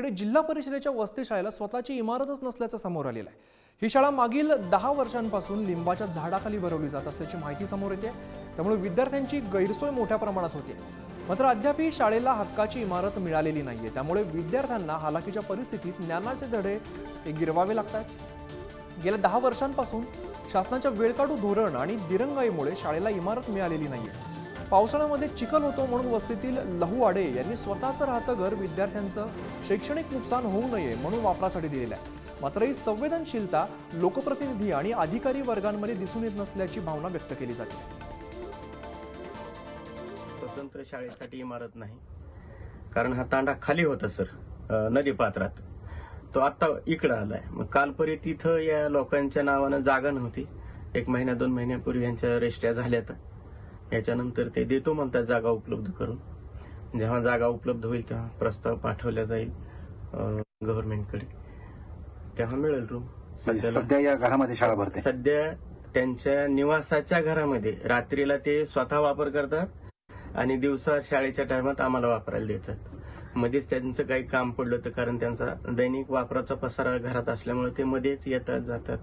इकडे जिल्हा परिषदेच्या वसती शाळेला स्वतःची इमारतच नसल्याचं समोर आलेलं आहे. ही शाळा मागील दहा वर्षांपासून लिंबाच्या झाडाखाली भरवली जात असल्याची माहिती समोर येते. त्यामुळे विद्यार्थ्यांची गैरसोय मोठ्या प्रमाणात होते. मात्र अद्याप ही शाळेला हक्काची इमारत मिळालेली नाहीये. त्यामुळे विद्यार्थ्यांना हालाकीच्या परिस्थितीत ज्ञानाचे धडे हे गिरवावे लागतात. गेल्या दहा वर्षांपासून शासनाच्या वेळकाढू धोरण आणि दिरंगाईमुळे शाळेला इमारत मिळालेली नाहीये. पावसाळ्यामध्ये चिखल होतो म्हणून वस्तीतील लहू आडे यांनी स्वतःचं राहतं घर विद्यार्थ्यांचं शैक्षणिक नुकसान होऊ नये म्हणून वापरासाठी दिलेलं आहे. मात्र ही संवेदनशीलता लोकप्रतिनिधी आणि अधिकारी वर्गांमध्ये दिसून येत नसल्याची भावना व्यक्त केली जाते. स्वतंत्र शाळेसाठी इमारत नाही. कारण हा तांडा खाली होता सर. नदी नदीपात्रात तो आता इकडं आलाय. मग कालपरी तिथं या लोकांच्या नावानं जागा नव्हती. एक महिन्या दोन महिन्यापूर्वी यांच्या रेष्ट्या झाल्यात याच्यानंतर ते देतो म्हणतात जागा उपलब्ध करून. जेव्हा जागा उपलब्ध होईल तेव्हा प्रस्ताव पाठवला जाईल गव्हर्नमेंटकडे तेव्हा मिळेल रूम सध्याला सध्या या घरामध्ये शाळा भरते. सध्या त्यांच्या निवासाच्या घरामध्ये रात्रीला ते स्वतः वापर करतात आणि दिवसा शाळेच्या टायमात आम्हाला वापरायला देतात. मध्येच त्यांचं काही काम पडलं तर कारण त्यांचा दैनिक वापराचा पसारा घरात असल्यामुळे ते मध्येच येतात जातात.